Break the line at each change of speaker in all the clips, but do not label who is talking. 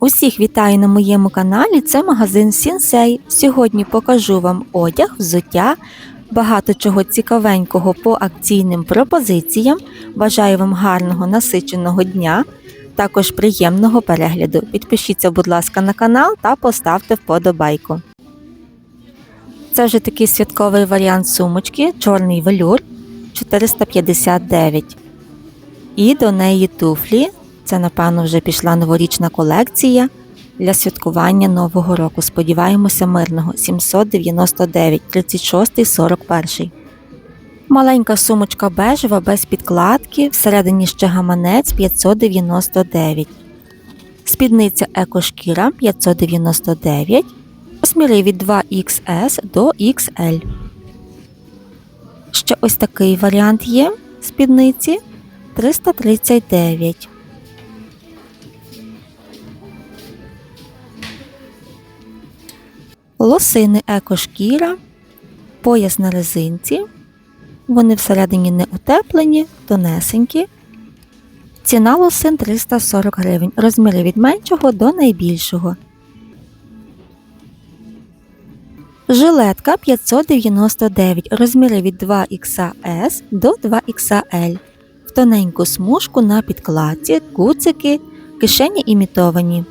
Усіх вітаю на моєму каналі. Це магазин Сінсей. Сьогодні покажу вам одяг, взуття, багато чого цікавенького по акційним пропозиціям. Бажаю вам гарного насиченого дня, також приємного перегляду. Підпишіться, будь ласка, на канал та поставте вподобайку. Це вже такий святковий варіант сумочки, чорний велюр 459. І до неї туфлі. Це, напевно, вже пішла новорічна колекція для святкування Нового року. Сподіваємося, мирного 799, 36, 41. Маленька сумочка бежева без підкладки, всередині ще гаманець 599. Спідниця екошкіра 599. Розміри від 2XS до XL. Ще ось такий варіант є спідниці 339. Лосини екошкіра, пояс на резинці. Вони всередині не утеплені, тонесенькі. Ціна лосин 340 гривень. Розміри від меншого до найбільшого. Жилетка 599. Розміри від 2XS до 2XL. В тоненьку смужку на підкладці, куцики, кишені імітовані.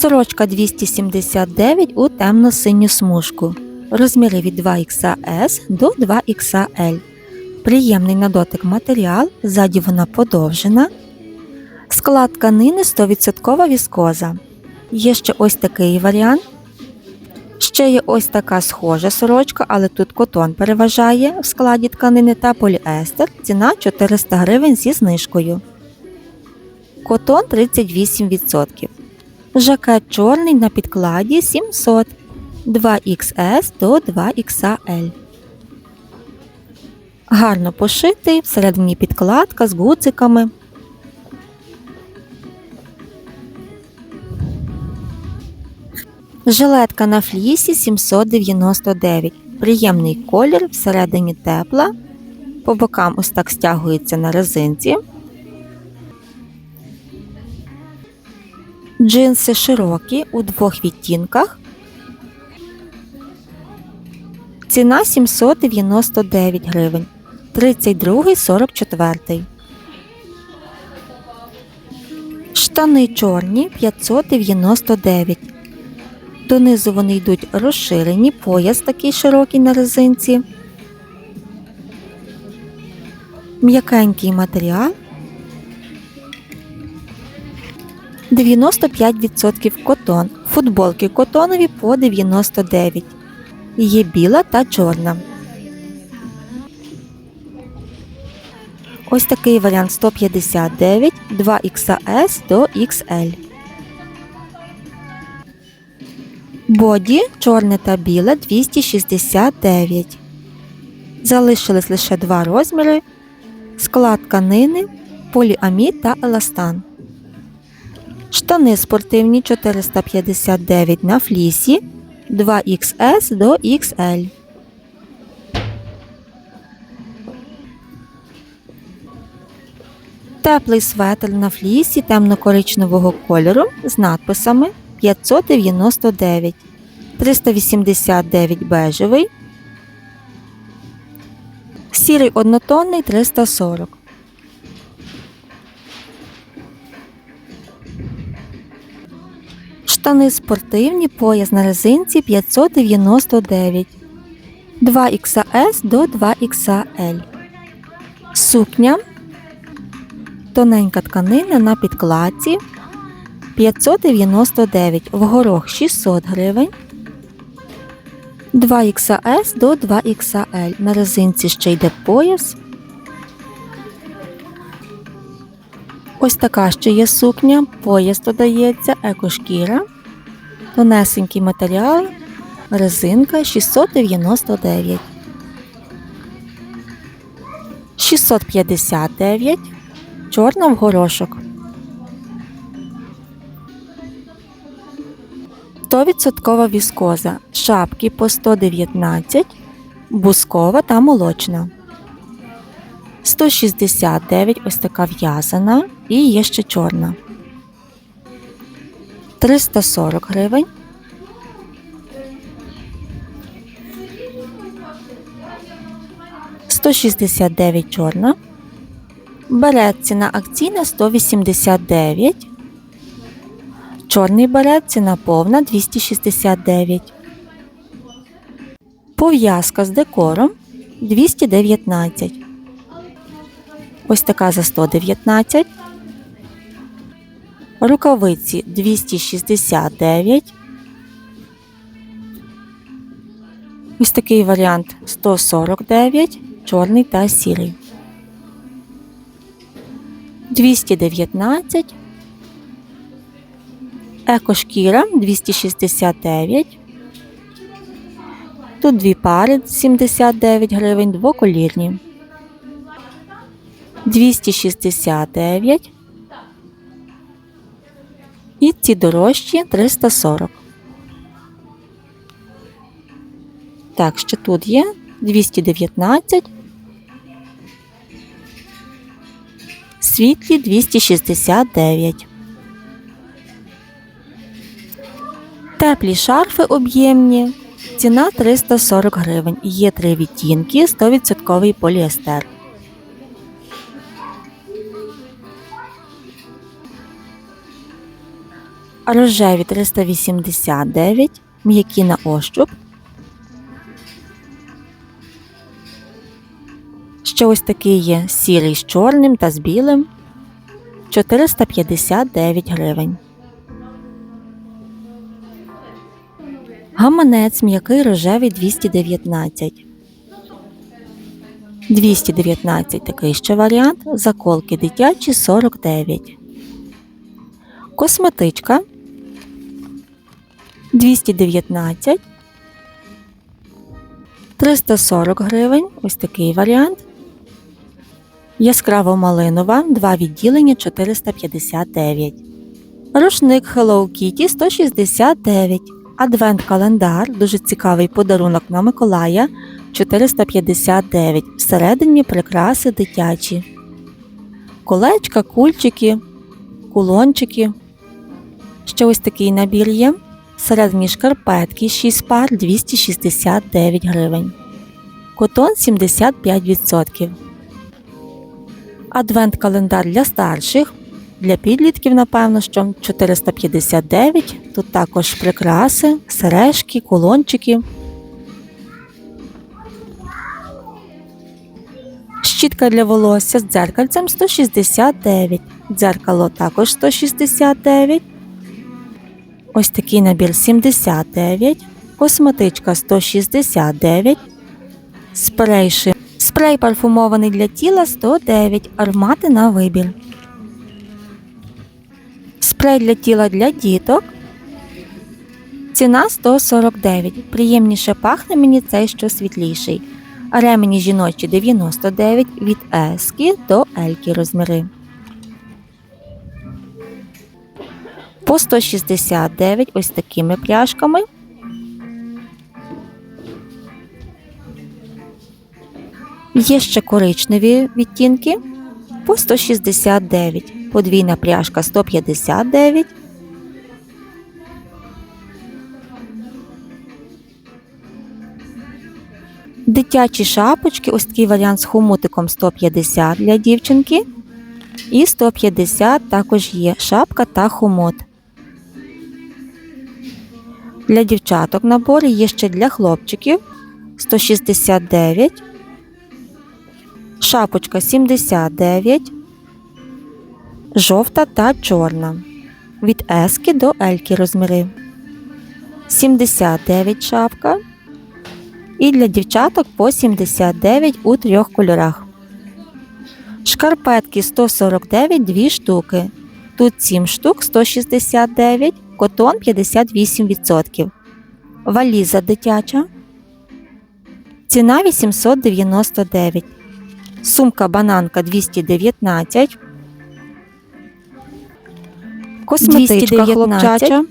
Сорочка 279 у темно-синю смужку. Розміри від 2XS до 2XL. Приємний на дотик матеріал, ззаді вона подовжена. Склад тканини 100% віскоза. Є ще ось такий варіант. Ще є ось така схожа сорочка, але тут котон переважає в складі тканини та поліестер. Ціна 400 гривень зі знижкою. Котон 38%. Жакет чорний на підкладі 700 2XS до 2XL. Гарно пошитий, всередині підкладка з гуциками. Жилетка на флісі 799. Приємний колір, всередині тепла. По бокам ось так стягується на резинці. Джинси широкі у двох відтінках. Ціна 799 гривень. 32 44. Штани чорні 599. Донизу вони йдуть розширені, пояс такий широкий на резинці. М'якенький матеріал. 95% котон. Футболки котонові по 99. Є біла та чорна. Ось такий варіант 159, 2XS до XL. Боді чорне та біле 269. Залишились лише два розміри. Склад тканини, поліамід та еластан. Штани спортивні 459 на флісі 2XS до XL. Теплий светр на флісі темно-коричневого кольору з надписами 599, 389 бежевий, сірий однотонний 340. Штани спортивні, пояс на резинці 599, 2XS до 2XL. Сукня. Тоненька тканина на підкладці 599 в горох 600 гривень. 2XS до 2XL. На резинці ще йде пояс. Ось така ще є сукня, пояс додається, екошкіра, тонесенький матеріал, резинка 699. 659. Чорна в горошок. 100% віскоза. Шапки по 119, бускова та молочна. 169 ось така в'язана. і є ще чорна. 340 гривень. Сто шістдесят дев'ять чорна. Берет ціна акційна 189. Чорний берет ціна повна 269. Пов'язка з декором 219. Ось така за 119. Рукавиці 269. Ось такий варіант 149, чорний та сірий. 219. Екошкіра 269. Тут дві пари 79 гривень, двоколірні. 269. І ці дорожчі 340. Так, ще тут є 219. Світлі 269. Теплі шарфи об'ємні. Ціна 340 гривень. Є три відтінки, 100% поліестер. Рожеві 389, м'які на ощуп. Ще ось такий є сірий з чорним та з білим 459 гривень. Гаманець м'який рожевий 219. 219 такий ще варіант. Заколки дитячі 49. Косметичка 219. 340 гривень. Ось такий варіант. Яскраво малинова, два відділення 459. Рушник Hello Kitty 169. Адвент календар дуже цікавий подарунок на Миколая 459. Всередині прикраси дитячі. Колечка, кульчики, кулончики. Ще ось такий набір є. Всередині шкарпетки 6 пар 269 гривень. Котон 75%. Адвент-календар для старших. Для підлітків, напевно, що 459. Тут також прикраси, сережки, кулончики. Щітка для волосся з дзеркальцем 169. Дзеркало також 169. Ось такий набір 79. Косметичка 169. Спрей ши- Спрей парфумований для тіла 109. Аромати на вибір. Спрей для тіла для діток. Ціна 149. Приємніше пахне мені цей що світліший. Ремені жіночі 99 від Ески до Ельки розміри. По 169 ось такими пряжками. Є ще коричневі відтінки по 169, подвійна пряжка 159. Дитячі шапочки, ось такий варіант з хомутиком 150 для дівчинки. І 150 також є шапка та хомут. Для дівчаток набори є ще для хлопчиків 169. Шапочка 79. Жовта та чорна. Від Ески до Ельки розміри. 79 шапка. І для дівчаток по 79 у трьох кольорах. Шкарпетки 149 2 штуки. Тут 7 штук 169, котон 58%. Валіза дитяча. Ціна 899. Сумка бананка 219. Косметичка хлопчача.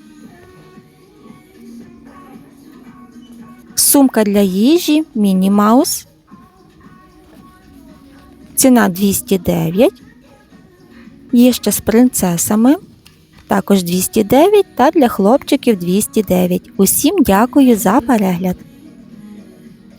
Сумка для їжі Міні Маус. Ціна 209. Є ще з принцесами, також 209 та для хлопчиків 209. Усім дякую за перегляд!